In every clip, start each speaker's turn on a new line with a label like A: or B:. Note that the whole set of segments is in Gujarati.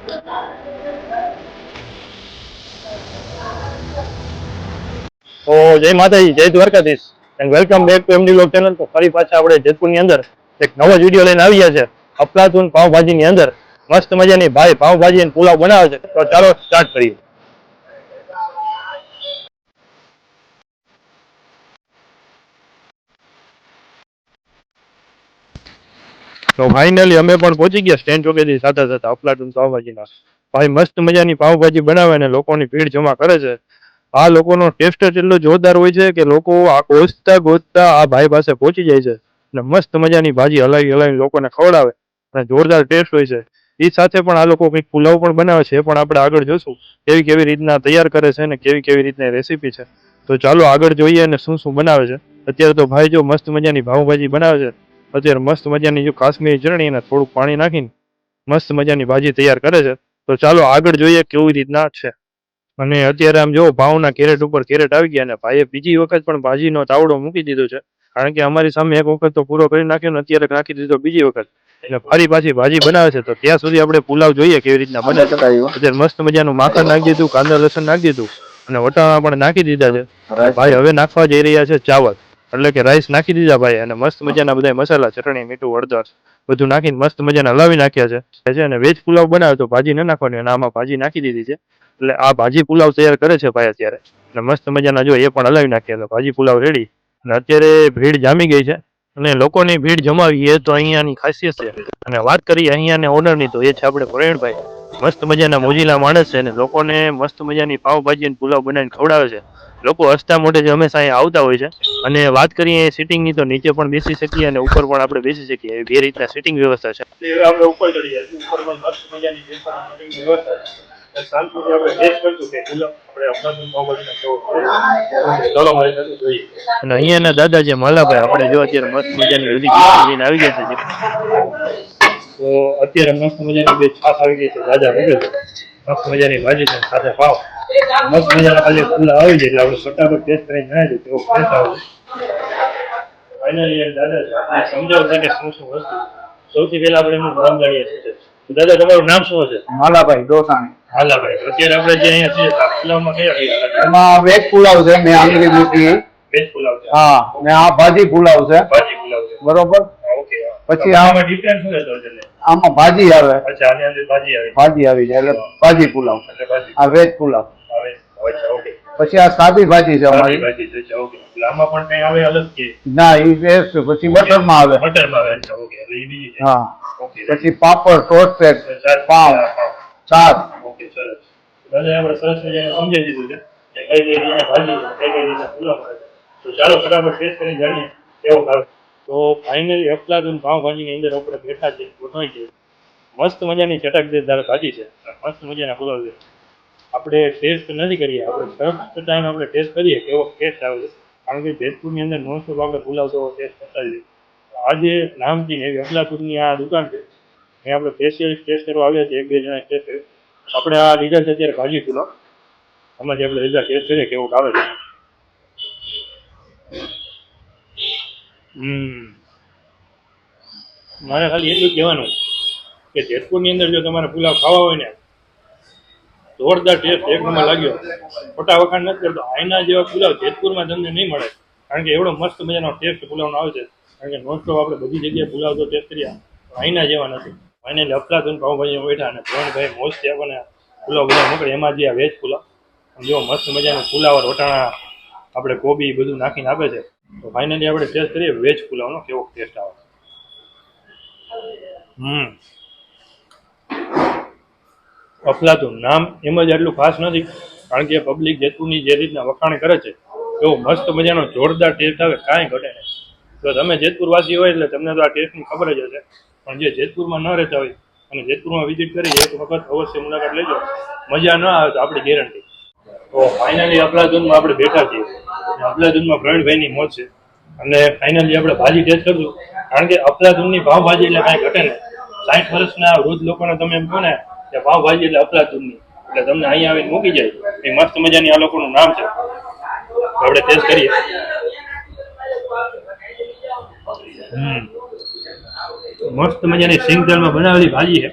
A: તો જય માતાજી, જય Dwarkadhish. And welcome back to MD Lok channel તો ફરી પાછા આપણે જેતપુરની અંદર એક નવો જ વીડિયો લઈને આવ્યા છે અફલાતુન પાવભાજીની અંદર. મસ્ત મજાની ભાઈ પાવભાજી અને પુલાવ બનાવે છે. તો ચાલો સ્ટાર્ટ કરીએ. તો ફાઇનલી અમે પણ પહોંચી ગયા સ્ટેન્ડ ચોકેથી સાથે સાથે અફલાતુન પાવભાજીના ભાઈ મસ્ત મજાની પાવભાજી બનાવે અને લોકોની ભીડ જમા કરે છે. આ લોકોનો ટેસ્ટ એટલો જોરદાર હોય છે કે લોકો આ ગોતતા ગોતતા આ ભાઈ પાસે પહોંચી જાય છે અને મસ્ત મજાની ભાજી હલાવી હલાવી લોકોને ખવડાવે અને જોરદાર ટેસ્ટ હોય છે. એ સાથે પણ આ લોકો કંઈક પુલાવ પણ બનાવે છે, એ પણ આપણે આગળ જોશું. કેવી કેવી રીતના તૈયાર કરે છે અને કેવી કેવી રીતના રેસીપી છે. તો ચાલો આગળ જોઈએ અને શું શું બનાવે છે. અત્યારે તો ભાઈ જો મસ્ત મજાની ભાવભાજી બનાવે છે. અત્યારે મસ્ત મજાની જો કાશ્મીરી ચટણી અને થોડુંક પાણી નાખીને મસ્ત મજાની ભાજી તૈયાર કરે છે. તો ચાલો આગળ જોઈએ કેવી રીતના છે. અને અત્યારે આમ જો ભાવના કેરેટ ઉપર કેરેટ આવી ગયા અને ભાઈએ બીજી વખત પણ ભાજીનો તાવડો મૂકી દીધો છે. કારણ કે અમારી સામે એક વખત તો પૂરો કરી નાખ્યો ને અત્યારે નાખી દીધો બીજી વખત. એટલે ફરી પાછી ભાજી બનાવે છે. તો ત્યાં સુધી આપણે પુલાવ જોઈએ કેવી રીતના બને અત્યારે મસ્ત મજાનું માખણ નાખી દીધું, કાંદા લસણ નાખી દીધું અને વટાણા પણ નાખી દીધા છે. ભાઈ હવે નાખવા જઈ રહ્યા છે ચાવલ. એટલે કે રાઈસ નાખી દીધા ભાઈ અને મસ્ત મજાના બધા મસાલા, ચટણી, મીઠું, હળદર બધું નાખીને મસ્ત મજાના હલાવી નાખ્યા છે. અને વેજ પુલાવ બનાવે તો ભાજી ન નાખવાની અને આમાં ભાજી નાખી દીધી છે. એટલે આ ભાજી પુલાવ તૈયાર કરે છે ભાઈ અત્યારે. અને મસ્ત મજાના જો એ પણ હલાવી નાખ્યા તો ભાજી પુલાવ રેડી અને અત્યારે ભીડ જામી ગઈ છે. અને લોકોની ભીડ જમાવી એ તો અહીંયાની ખાસિયત છે. અને વાત કરીએ અહીંયાને ઓનરની તો એ છે આપણે પ્રવીણભાઈ. મસ્ત મજાના મોજીલા માણસ છે અને લોકોને મસ્ત મજાની પાવભાજી અને પુલાવ બનાવીને ખવડાવે છે. લોકો હસતા મોઢે જે હંમેશા અહીંયા આવતા હોય છે. અને વાત કરીએ સિટિંગની તો નીચે પણ બેસી શકીએ અને ઉપર પણ આપણે બેસી શકીએ. એવી બે રીતના સિટિંગ વ્યવસ્થા છે. આપણે ઉપર ચડીએ. ઉપર પણ મસ્ત મજાની સિટિંગ વ્યવસ્થા છે. શાંતિથી આપણે ટેસ્ટ કરશું કે પુલાવ. આપણે અમદાવાદ પાવભાજીનો કેવો છે. ચાલો મારી સાથે જોઈએ. અને અહીંયાના દાદા જે માલાભાઈ આપણે જો અત્યારે મસ્ત મજાની બધી આવી ગયા છે. તો અત્યારે મસ્ત મજાની બે છાસ આવી ગઈ છે દાદા મૂકે મસ્ત મજાની ભાજી છે સાથે પાવ. મસ્ત મજાના ખાલી ખુલ્લા આવી જાય એટલે આપણે ફટાફટ ટેસ્ટ કરીને જણાવી દઈએ તેવો ટેસ્ટ આવે ફાઇનલી દાદા સમજાવું છે કે શું શું વસ્તુ. સૌથી પહેલા આપણે એમનું નામ જાણીએ છીએ. દાદા તમારું નામ શું હશે?
B: માલાભાઈ ડોસાણી
A: હાલાભાઈ અત્યારે આપણે જે અહીંયા છીએ પુલાવમાં કયા કયા
B: એમાં વેજ પુલાવ છે મેં આંગળી મૂકી.
A: વેજ પુલાવ છે.
B: હા ને આ ભાજી પુલાવ છે.
A: ભાજી પુલાવ છે.
B: બરોબર?
A: ઓકે
B: પછી
A: આમાં ડિફરન્સ શું છે
B: આમાં ભાજી આવે.
A: ભાજી આવી
B: જાય. એટલે ભાજી પુલાવ. આ વેજ પુલાવ. પછી આ સાદી ભાજી છે અમારી. ના એ વેજ છે પછી બટરમાં આવે હા. પછી પાપડ ટોસ્ટ
A: ચાર
B: પાવ સાત
A: ઓકે સરસ. દાદા આપણે સરસ મજા સમજાવી દીધું છે કઈ કઈ ભાજી કઈ કઈ રીતે પુલાવ તો ચાલો ફટાફટ ટેસ્ટ કરી જાણીએ કેવો ભાવે. તો ફાઇનલી અફલાદુન પાવભાજીની અંદર આપણે બેઠા છે ગોઠવાઈ છે મસ્ત મજાની ચટકદાર ભાજી છે. મસ્ત મજાના પુલાવ છે. આપણે ટેસ્ટ નથી કરીએ, આપણે ફર્સ્ટ ટાઈમ આપણે ટેસ્ટ કરીએ કેવો ટેસ્ટ આવે છે. કારણ કે જેતપુરની અંદર નોનસ્ટોપ આપણે પુલાવ જેવો ટેસ્ટ કરતા જ આજે નામથી એવી અફલાતુનની આ દુકાન છે. અહીં આપણે સ્પેશિયલ ટેસ્ટ કરવા આવ્યા છે એક બે જણા ટેસ્ટ આપણે આ લીધા અત્યારે ભાજી પુલાવ. આમાંથી આપણે લીધા ટેસ્ટ કરીએ કેવો આવે છે હમ મારે ખાલી એટલું કહેવાનું કે જેતપુરની અંદર જો તમારે પુલાવ ખાવા હોય ને, જોરદાર ટેસ્ટ એક નંબર લાગ્યો. ખોટા વખાણ નથી કરતો. આઈના જેવા પુલાવ જેતપુરમાં તમને નહીં મળે. કારણ કે એવડો મસ્ત મજાનો ટેસ્ટ પુલાવનો આવે છે. કારણ કે નોનસ્ટોપ આપણે બધી જગ્યાએ પુલાવ તો ટેસ્ટ કર્યા આઈના જેવા નથી. ફાઇનલી અફલાતુન પાઉભાઈ બેઠા અને ત્રણભાઈ મોજથી આપણને પુલાવ બધા મોકલે. એમાં જે આ વેજ પુલાવ. જો મસ્ત મજાનો પુલાવ રોટાણા આપણે કોબી બધું નાખીને આપે છે. તો ફાઇનલી આપણે ટેસ્ટ કરીએ. વેજ પુલાવનો કેવો ટેસ્ટ આવે. હમ. અફલાતુન નામ એમ જ આટલું ખાસ નથી, કારણ કે પબ્લિક જેતુની જે રીતના વખાણ કરે છે, એવો મસ્ત મજાનો જોરદાર ટેસ્ટ આવે, કાંઈ ઘટે નહીં. તો તમે જેતપુરવાસી હોય એટલે તમને તો આ ટેસ્ટની ખબર જ હશે. પણ જે જેતપુરમાં ન રહેતા હોય અને જેતપુરમાં વિઝિટ કરી એક વખત અવશ્ય મુલાકાત લેજો. મજા ન આવે તો આપણી ગેરંટી તો ફાઇનલી અફલાતુનમાં આપણે બેઠા છીએ. અફલાતુનમાં પ્રવીણભાઈની મોજ છે. અને ફાઇનલી આપણે ભાજી ટેસ્ટ કરશું. કારણ કે અફલાતુનની ભાવભાજી એટલે કાંઈ ઘટે ને સાઠ વર્ષના વૃદ્ધ લોકોને તમે એમ કહો ને કે ભાવભાજી એટલે અફલાતુનની. એટલે તમને અહીંયા આવીને મૂકી જાય. એ મસ્ત મજાની આ લોકોનું નામ છે. આપણે ટેસ્ટ કરીએ. મસ્ત મજાની સિંગ દાળમાં બનાવેલી ભાજી છે.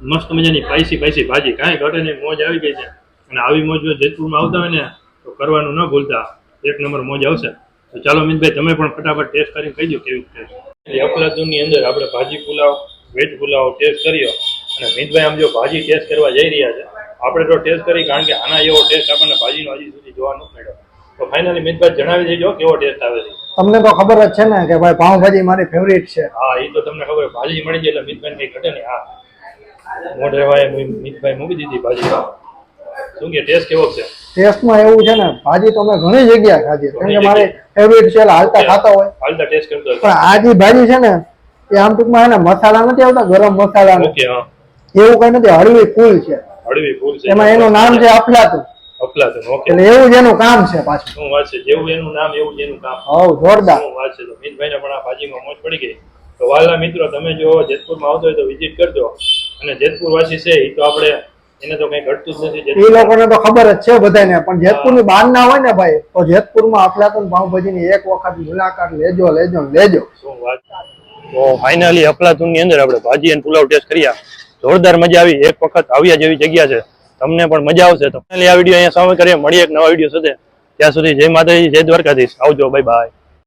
A: મસ્ત મજાની પાઈસી પાઈસી ભાજી. કાંઈ ઘટે નહીં, મોજ આવી ગઈ છે. અને આવી મોજ જો જેતપુરમાં આવતા હોય ને, તો કરવાનું ન ભૂલતા. એક નંબર મોજ આવશે. તો ચાલો મિતભાઈ તમે પણ ફટાફટ ટેસ્ટ કરીને કહી દો કેવી ટેસ્ટ એટલે અફલાતુનની અંદર આપણે ભાજી પુલાવ વેજ પુલાવ ટેસ્ટ કર્યો. અને મિતભાઈ આમ જો ભાજી ટેસ્ટ કરવા જઈ રહ્યા છે આપણે તો ટેસ્ટ કરી કારણ કે આના એવો ટેસ્ટ આપણને ભાજીનો હજી સુધી જોવા ન મળ્યો. તો ફાઇનલી મિતભાઈ જણાવી દેજો કેવો ટેસ્ટ આવે છે.
C: તમને તો ખબર જ છે ને કે ભાઈ પાઉંભાજી મારી ફેવરિટ છે.
A: હા એ તો તમને ખબર ભાજી મળી જાય એટલે મિતભાઈ કઈ ઘટે નહીં. હા. મોઢે ભાઈ મિતભાઈ મૂકી દીધી ભાજી. શું કે ટેસ્ટ કેવો છે?
C: ટેસ્ટમાં એવું છે ને ભાજી તો મેં ઘણી જગ્યાએ ખાધી. કેમ કે મારે ફેવરિટ છે હાલતા ખાતા હોય.
A: હાલતા ટેસ્ટ કરતો
C: પણ આ જે ભાજી છે ને એ આમ ટૂંકમાં એને મસાલા નથી આવતા ગરમ મસાલા એવું કઈ નથી હળવી ફૂલ છે.
A: હળવી ફૂલ છે.
C: એમાં એનું નામ છે અફલાતું.
A: અફલાતું ઓકે.
C: એટલે એવું જ એનું કામ છે પાછું.
A: શું વાત છે? જેવું એનું નામ એવું જ એનું કામ.
C: હોવ જોરદાર.
A: શું વાત છે? તો મિતભાઈને પણ આ ભાજીમાં મોજ પડી ગઈ. તો વાલા મિત્રો તમે જો જેતપુરમાં આવતો હોય તો વિઝિટ કરજો અને જેતપુર વાસી છે એ તો આપણે એને તો કઈ ઘટતું જ નથી
C: એ લોકોને તો ખબર જ છે બધાને પણ જેતપુરની બહાર ના હોય ને ભાઈ તો જેતપુરમાં અફલાતું પાઉંભાજીની એક વખત મુલાકાત લેજો લેજો લેજો.
A: શું વાત? તો ફાઇનલી અફલાતુનની અંદર આપણે ભાજી અને પુલાવ ટેસ્ટ કર્યા જોરદાર મજા આવી એક વખત આવ્યા જેવી જગ્યા છે. તમને પણ મજા આવશે તો આ વીડિયો અહીંયા સામે કરીએ મળીએ એક નવા વીડિયો સાથે. ત્યાં સુધી જય માતાજી જય દ્વારકાધીશ. આવજો બાય બાય